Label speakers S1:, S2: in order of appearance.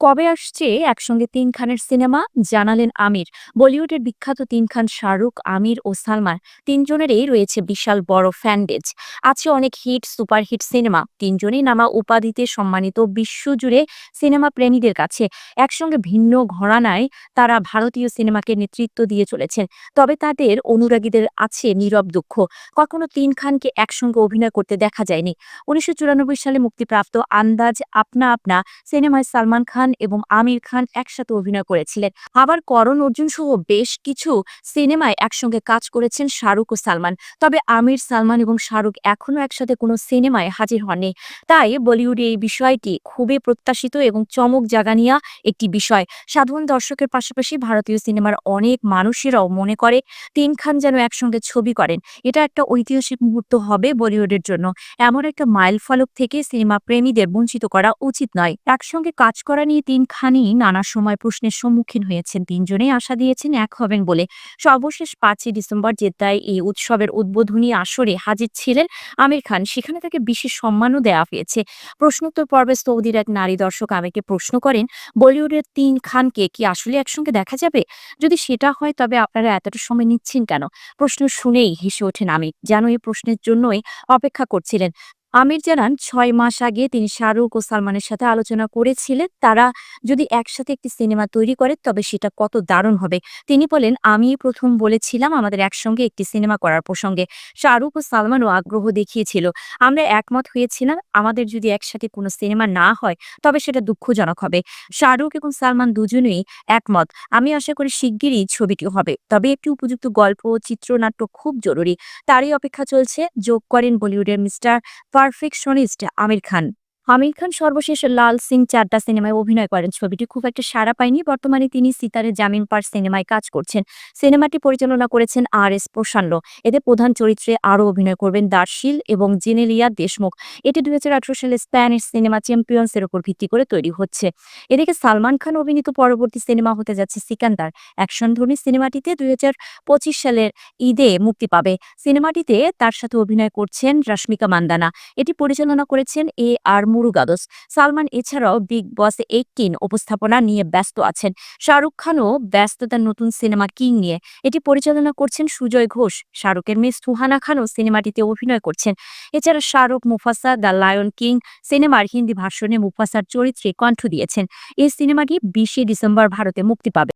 S1: কবে আসছে একসঙ্গে তিন খানের সিনেমা? জানালেন আমির। বলিউডের বিখ্যাত তিন খান শাহরুখ, আমির ও সালমান তিনজনেরই রয়েছে বিশাল বড় ফ্যান্ডেজ আছে অনেক হিট সুপারহিট সিনেমা। তিনজনই নামা উপাধিতে সম্মানিত বিশ্বজুড়ে সিনেমা প্রেমীদের কাছে। একসঙ্গে ভিন্ন ঘরানায় তারা ভারতীয় সিনেমাকে নেতৃত্ব দিয়ে চলেছেন। তবে তাদের অনুরাগীদের আছে নীরব দুঃখ। কখনো তিন খানকে একসঙ্গে অভিনয় করতে দেখা যায়নি। উনিশশো চুরানব্বই সালে মুক্তিপ্রাপ্ত আন্দাজ আপনা আপনা সিনেমায় সালমান খান এবং আমির খান একসাথে অভিনয় করেছিলেন। আবার করণ অর্জুন সহ বেশ কিছু সিনেমায় একসঙ্গে কাজ করেছেন শাহরুখ ও সালমান। তবে আমির, সালমান এবং শাহরুখ এখনও একসাথে কোনো সিনেমায় হাজির হননি। তাই বলিউডে এই বিষয়টি খুবই প্রত্যাশিত এবং চমক জাগানিয়া একটি বিষয়। সাধারণ দর্শকের পাশাপাশি ভারতীয় সিনেমার অনেক মানুষেরাও মনে করে, তিন খান যেন একসঙ্গে ছবি করেন। এটা একটা ঐতিহাসিক মুহূর্ত হবে বলিউডের জন্য। এমন একটা মাইল ফলক থেকে সিনেমা প্রেমীদের বঞ্চিত করা উচিত নয়। একসঙ্গে কাজ করা নিয়ে তিন খানই নানা সময় প্রশ্নের সম্মুখীন হয়েছেন। তিনজনেই আশা দিয়েছেন এক হবেন বলে। সর্বশেষ পাঁচই ডিসেম্বর জেদ্দায় এই উৎসবের উদ্বোধনী আসরে হাজির ছিলেন আমির খান। সেখানে তাকে বিশেষ সম্মানও দেওয়া হয়েছে। প্রশ্নোত্তর পর্বে সৌদির এক নারী দর্শক আমিরকে প্রশ্ন করেন, বলিউডের তিন খানকে কি আসলে একসঙ্গে দেখা যাবে? যদি সেটা হয়, তবে আপনারা এতটা সময় নিচ্ছেন কেন? প্রশ্ন শুনেই হেসে ওঠেন আমির। যেন এই প্রশ্নের জন্যই অপেক্ষা করছিলেন। আমির জানান, ছয় মাস আগে তিনি শাহরুখ ও সালমানের সাথে আলোচনা করেছিলেন। তারা যদি একসাথে একটি সিনেমা তৈরি করে, তবে সেটা কত দারুণ হবে। তিনি বলেন আমি প্রথম বলেছিলাম আমাদের একসঙ্গে একটি সিনেমা করার প্রসঙ্গে। শাহরুখ ও সালমানও আগ্রহ দেখিয়েছিল। আমরা একমত হয়েছিলাম, আমাদের যদি একসাথে কোনো সিনেমা না হয়, তবে সেটা দুঃখজনক হবে। শাহরুখ এবং সালমান দুজনেই একমত। আমি আশা করি শিগগিরই ছবিটি হবে। তবে একটি উপযুক্ত গল্প, চিত্রনাট্য খুব জরুরি। তারই অপেক্ষা চলছে, যোগ করেন বলিউডের মিস্টার পারফেকশনিস্ট আমির খান। আমির খান সর্বশেষ লাল সিং চাড্ডা সিনেমায় অভিনয় করেন। ছবিটি খুব একটা সাড়া পায়নি, বর্তমানে তিনি সিতারে জামিন পার সিনেমায় কাজ করছেন। সিনেমাটি পরিচালনা করেছেন আর এস প্রসান্ন এতে প্রধান চরিত্রে আরও অভিনয় করবেন দার্শিল এবং জেনেলিয়া দেশমুখ। এটি দুই সালে স্প্যানিশ সিনেমা চ্যাম্পিয়ন্সের উপর ভিত্তি করে তৈরি হচ্ছে। এদিকে সালমান খান অভিনীত পরবর্তী সিনেমা হতে যাচ্ছে সিকান্দার। অ্যাকশনধর্মী সিনেমাটিতে দুই হাজার পঁচিশ সালের ঈদে মুক্তি পাবে। সিনেমাটিতে তার সাথে অভিনয় করছেন রশ্মিকা মান্দানা। এটি পরিচালনা করেছেন এ আর মুরুগাদস সালমান এছাড়াও বিগ বস এইটিন উপস্থাপনা নিয়ে ব্যস্ত আছেন। শাহরুখ খানও ব্যস্ততার নতুন সিনেমা কিং নিয়ে। এটি পরিচালনা করছেন সুজয় ঘোষ। শাহরুখের মেয়ে সুহানা খানও সিনেমাটিতে অভিনয় করছেন। এছাড়া Shahrukh, Mufasa, the lion king সিনেমার হিন্দি ভাষণে মুফাসার চরিত্রে কণ্ঠ দিয়েছেন। এই সিনেমাটি বিশে ডিসেম্বর ভারতে মুক্তি পাবে।